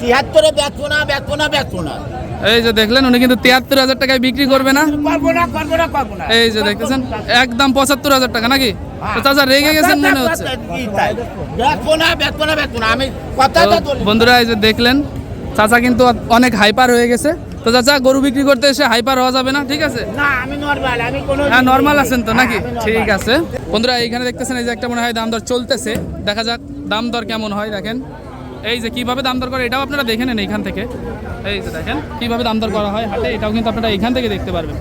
তিয়াত্তরে বেচবো না বেচবো না বেচবো না। এই যে দেখলেন উনি কিন্তু তিয়াত্তর হাজার টাকায় বিক্রি করবে না? করব না করব না করব না। এই যে দেখতেছেন একদম পঁচাত্তর হাজার টাকা নাকি? চাচা রেগে গেছেন মনে হচ্ছে? বেচবো না বেচবো না বেচবো না। আমি কথা তো তো বলি। বন্ধুরা এই যে দেখলেন চাচা কিন্তু অনেক হাইপার হয়ে গেছে। তো চাচা গরু বিক্রি করতে এসে হাইপার হওয়া যাবে না ঠিক আছে? না আমি নর্মাল আমি কোনো হ্যাঁ নর্মাল আছেন তো নাকি? হ্যাঁ, ঠিক আছে। বন্ধুরা এইখানে দেখতেছেন এই যে একটা মনে হয় দাম দর চলতেছে। দেখা যাক দাম দর কেমন হয় দেখেন। এই যে কীভাবে দাম দর করে এটাও আপনারা দেখে নেন এইখান থেকে। এই যে দেখেন কীভাবে দাম দর করা হয় হাটে এটাও কিন্তু আপনারা এইখান থেকে দেখতে পারবেন।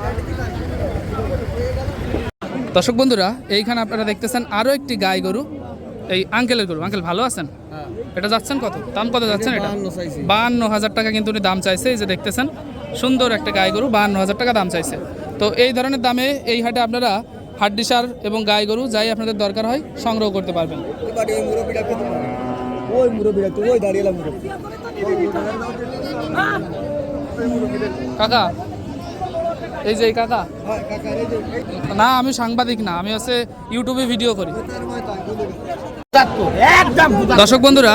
দর্শক বন্ধুরা এইখানে আপনারা দেখতেছেন আরও একটি গাই গরু। এই আঙ্কেলের গরু। আঙ্কেল ভালো আছেন? এটা যাচ্ছেন কত? দাম কত যাচ্ছেন এটা? বাহান্ন হাজার টাকা কিন্তু উনি দাম চাইছে। এই যে দেখতেছেন সুন্দর একটা গাই গরু বাহান্ন হাজার টাকা দাম চাইছে। তো এই ধরনের দামে এই হাটে আপনারা হাড্ডি সার এবং গাই গরু যাই আপনাদের দরকার হয় সংগ্রহ করতে পারবেন। ওই মুরব্বীরা তো ওই দাঁড়িয়ে মুরব্বী। কাকা এই যে কাকা। না আমি সাংবাদিক না আমি হচ্ছে ইউটিউবে ভিডিও করি। দর্শক বন্ধুরা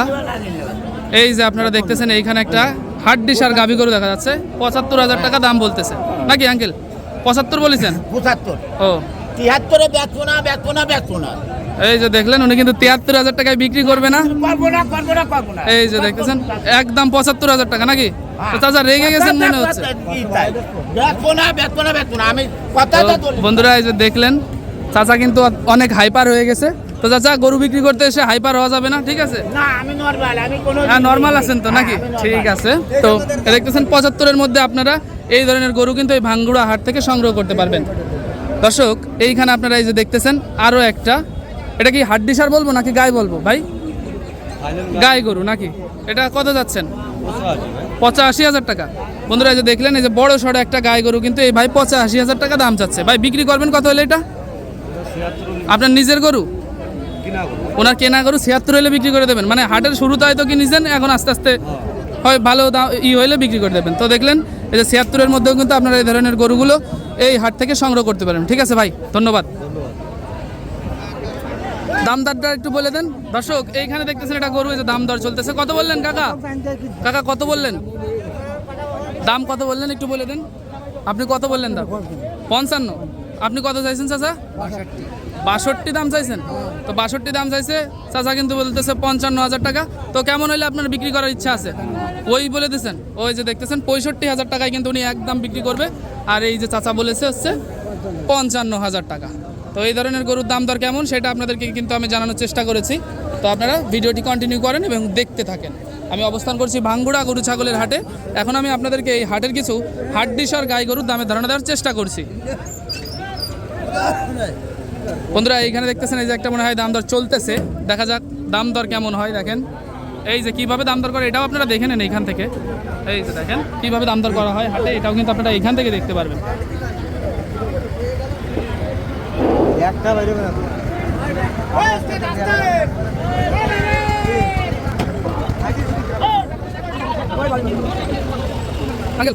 এই যে আপনারা দেখতেছেন এইখানে একটা হাড্ডি আর গাভি গরু দেখা যাচ্ছে। পঁচাত্তর হাজার টাকা দাম বলতেছে। নাকি আঙ্কেল? পঁচাত্তর বলেছেন? পঁচাত্তর। ও। তিয়াত্তরে বেচবো না বেচবো না বেচবো না। এই যে দেখলেন উনি কিন্তু তিয়াত্তর হাজার টাকায় বিক্রি করবে না? এই যে দেখতেছেন একদম পঁচাত্তর হাজার টাকা নাকি? চাচা রেগে গেছেন মনে হচ্ছে? বন্ধুরা এই যে দেখলেন চাচা কিন্তু অনেক হাইপার হয়ে গেছে। তো চাচা গরু বিক্রি করতে এসে হাইপার হওয়া যাবে না ঠিক আছে? হ্যাঁ নর্মাল আছেন তো নাকি? হ্যাঁ। ঠিক আছে। তো দেখতেছেন পঁচাত্তরের মধ্যে আপনারা এই ধরনের গরু কিন্তু এই ভাঙ্গুড়া হাট থেকে সংগ্রহ করতে পারবেন। দর্শক এইখানে আপনারা এই যে দেখতেছেন আরও একটা এটা কি হাড্ডি সার বলব নাকি গাই বলব, ভাই? গাই গরু নাকি? এটা কত যাচ্ছেন? পঁচাশি হাজার টাকা। বন্ধুরা, এই যে দেখলেন, এই যে বড় সড়ো একটা গাই গরু কিন্তু এই ভাই পঁচাশি হাজার টাকা দাম চাচ্ছে। ভাই, বিক্রি করবেন কত হলে এটা? আপনার নিজের গরু? ওনার কেনা গরু ছিয়াত্তর হলে বিক্রি করে দেবেন। মানে হাটের শুরুতে হয়তো কি নিছেন এখন আস্তে আস্তে হয় ভালো দাম, ই হইলে বিক্রি করে দেবেন। তো দেখলেন, এই যে ছিয়াত্তরের মধ্যেও কিন্তু আপনারা এই ধরনের গরুগুলো এই হাট থেকে সংগ্রহ করতে পারেন। ঠিক আছে ভাই, ধন্যবাদ। দাম দরটা একটু বলে দেন। দর্শক, এইখানে দেখতেছেন এটা গরু যে দাম দর চলতেছে। কত বললেন, কাকা? কাকা, কত বললেন? দাম কত বললেন, একটু বলে দেন। আপনি কত বললেন দাম? পঞ্চান্ন। আপনি কত চাইছেন, চাচা? বাষট্টি দাম চাইছেন। তো বাষট্টি দাম চাইছে, চাচা কিন্তু বলতেছে পঞ্চান্ন হাজার টাকা। তো কেমন হলে আপনার বিক্রি করার ইচ্ছা আছে? ওই বলে দিয়েছেন ওই যে দেখতেছেন, পঁয়ষট্টি হাজার টাকায় কিন্তু উনি একদম বিক্রি করবে। আর এই যে চাচা বলেছে হচ্ছে পঞ্চান্ন হাজার টাকা। তো এই ধরনের গরুর দাম দর কেমন সেটা আপনাদেরকে কিন্তু আমি জানানোর চেষ্টা করেছি। তো আপনারা ভিডিওটি কন্টিনিউ করেন এবং দেখতে থাকেন। আমি অবস্থান করছি ভাঙ্গুড়া গরু ছাগলের হাটে। এখন আমি আপনাদেরকে এই হাটের কিছু হাড্ডিসার গাই গরুর দামে ধারণা দেওয়ার চেষ্টা করছি। বন্ধুরা, এইখানে দেখতেছেন এই যে একটা মনে হয় দাম দর চলতেছে। দেখা যাক দাম দর কেমন হয়, দেখেন। এই যে কীভাবে দাম দর করে এটাও আপনারা দেখে নেন এইখান থেকে। এই যে দেখেন, কীভাবে দাম দর করা হয় হাটে, এটাও কিন্তু আপনারা এইখান থেকে দেখতে পারবেন। একটা বাইরে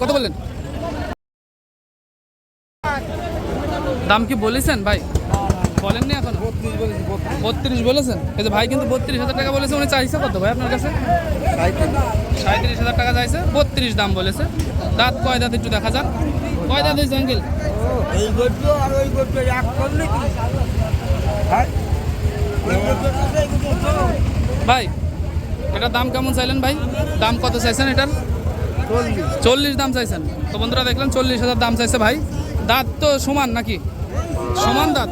কত বললেন? দাম কি বলেছেন ভাই? বলেননি এখন? বত্রিশ বলেছেন। এই যে ভাই কিন্তু বত্রিশ হাজার টাকা বলেছে, উনি চাইছে কত ভাই আপনার কাছে? সাঁত্রিশ হাজার টাকা চাইছে, বত্রিশ দাম বলেছে। দাঁত কয় দাঁত একটু দেখা যাক। কয় দাঁত হয়েছে, আঙ্কেল? এই আর ওই এক করলে কি ভাই এটার দাম কেমন চাইলেন ভাই? দাম কত চাইছেন এটার? চল্লিশ। দাম চাইছেন। তো বন্ধুরা দেখলেন চল্লিশ হাজার দাম চাইছে ভাই। দাঁত তো সমান নাকি? সমান দাঁত?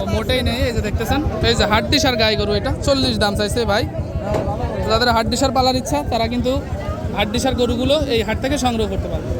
ও মোটেই নেই এই যে দেখতেছেন। এই যে সার গাই গরু এটা চল্লিশ দাম চাইছে ভাই। যাদের সার পালার ইচ্ছা তারা কিন্তু সার গরুগুলো এই হাট থেকে সংগ্রহ করতে পারবে।